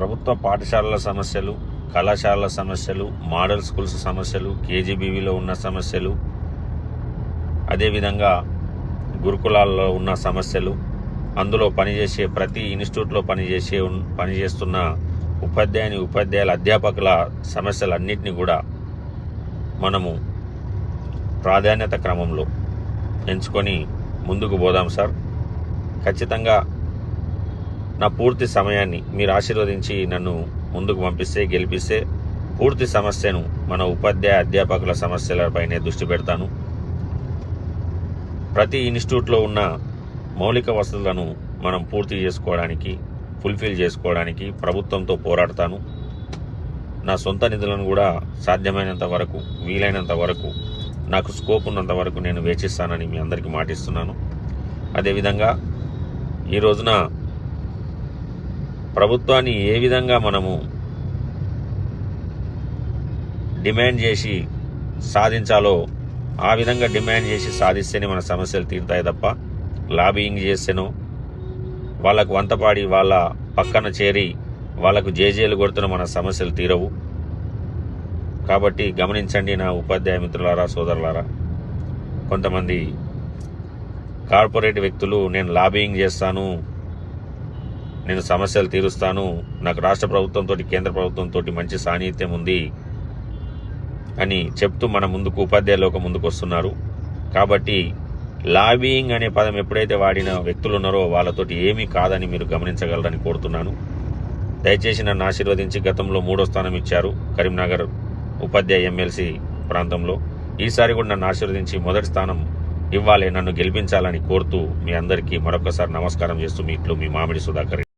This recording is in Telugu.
ప్రభుత్వ పాఠశాలల సమస్యలు కళాశాలల సమస్యలు మోడల్ స్కూల్స్ సమస్యలు కేజీబీవీలో ఉన్న సమస్యలు అదేవిధంగా గురుకులాల్లో ఉన్న సమస్యలు అందులో పనిచేసే ప్రతి ఇన్స్టిట్యూట్లో పనిచేసే ఉన్- పనిచేస్తున్న ఉపాధ్యాయుని ఉపాధ్యాయుల అధ్యాపకుల సమస్యలన్నింటినీ కూడా మనము ప్రాధాన్యత క్రమంలో ఎంచుకొని ముందుకు పోదాం సార్. ఖచ్చితంగా నా పూర్తి సమయాన్ని మీరు ఆశీర్వదించి నన్ను ముందుకు పంపిస్తే గెలిపిస్తే పూర్తి సమస్యను మన ఉపాధ్యాయ అధ్యాపకుల సమస్యలపైనే దృష్టి పెడతాను. ప్రతి ఇన్స్టిట్యూట్లో ఉన్న మౌలిక వసతులను మనం పూర్తి చేసుకోవడానికి ఫుల్ఫిల్ చేసుకోవడానికి ప్రభుత్వంతో పోరాడతాను. నా సొంత నిధులను కూడా సాధ్యమైనంత వరకు వీలైనంత వరకు నాకు స్కోప్ ఉన్నంత వరకు నేను వేచిస్తానని మీ అందరికీ మాటిస్తున్నాను. అదేవిధంగా ఈ రోజున ప్రభుత్వాన్ని ఏ విధంగా మనము డిమాండ్ చేసి సాధించాలో ఆ విధంగా డిమాండ్ చేసి సాధిస్తేనే మన సమస్యలు తీరుతాయి తప్ప లాబియింగ్ చేస్తేనో వాళ్ళకు వంతపాడి వాళ్ళ పక్కన చేరి వాళ్ళకు జేజేలు కొడుతున్న మన సమస్యలు తీరవు. కాబట్టి గమనించండి నా ఉపాధ్యాయ మిత్రులారా సోదరులారా. కొంతమంది కార్పొరేట్ వ్యక్తులు నేను లాబియింగ్ చేస్తాను నేను సమస్యలు తీరుస్తాను. నాకు రాష్ట్ర ప్రభుత్వంతో కేంద్ర ప్రభుత్వంతో మంచి సాన్నిహిత్యం ఉంది అని చెప్తూ మన ముందుకు ఉపాధ్యాయులు లోకం ముందుకు వస్తున్నారు. కాబట్టి లాబీయింగ్ అనే పదం ఎప్పుడైతే వాడిన వ్యక్తులు ఉన్నారో వాళ్ళతోటి ఏమీ కాదని మీరు గమనించగలరని కోరుతున్నాను. దయచేసి నన్ను ఆశీర్వదించి గతంలో మూడో స్థానం ఇచ్చారు కరీంనగర్ ఉపాధ్యాయ ఎమ్మెల్సీ ప్రాంతంలో. ఈసారి కూడా నన్ను ఆశీర్వదించి మొదటి స్థానం ఇవ్వాలి నన్ను గెలిపించాలని కోరుతూ మీ అందరికీ మరొకసారి నమస్కారం చేస్తూ మీ ఇట్లు మీ మామిడి సుధాకర్